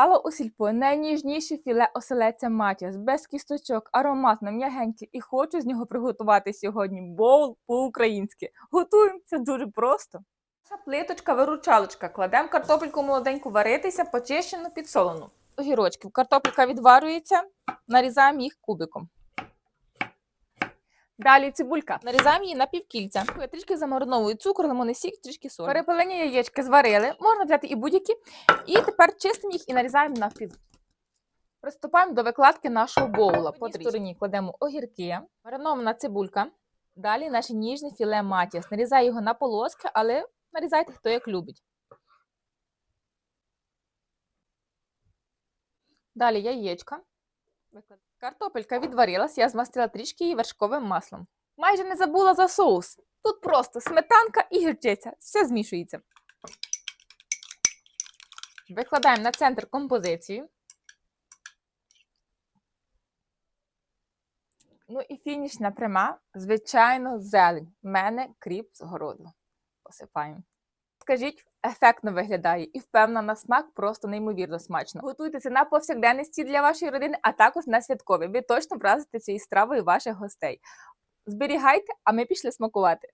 Сало у сільпо найніжніше філе оселеця матіас, без кісточок, ароматно, м'ягеньке, і хочу з нього приготувати сьогодні боул по-українськи. Готуємо це дуже просто. Наша плиточка, виручалочка. Кладемо картопельку молоденьку варитися, почищену, підсолену. Огірочків. Картопелька відварюється, нарізаємо їх кубиком. Далі цибулька. Нарізаємо її на півкільця. Я трішки замариновую цукор, лимонний сік, трішки солі. Перепилені яєчки зварили. Можна взяти і будь-які. І тепер чистимо їх і нарізаємо навпіл. Приступаємо до викладки нашого боула. По одній стороні кладемо огірки, маринована цибулька. Далі наше ніжне філе матіас. Нарізаю його на полоски, але нарізайте хто як любить. Далі яєчка. Картопелька відварилась, я змастила трішки її вершковим маслом. Майже не забула за соус. Тут просто сметанка і гірчиця. Все змішується. Викладаємо на центр композицію. Ну і фінішна пряма, звичайно, зелень. У мене кріп з городу. Посипаємо. Скажіть, ефектно виглядає і впевнена на смак просто неймовірно смачно. Готуйте це на повсякденності для вашої родини, а також на святкові. Ви точно вразите цією стравою ваших гостей. Зберігайте, а ми пішли смакувати.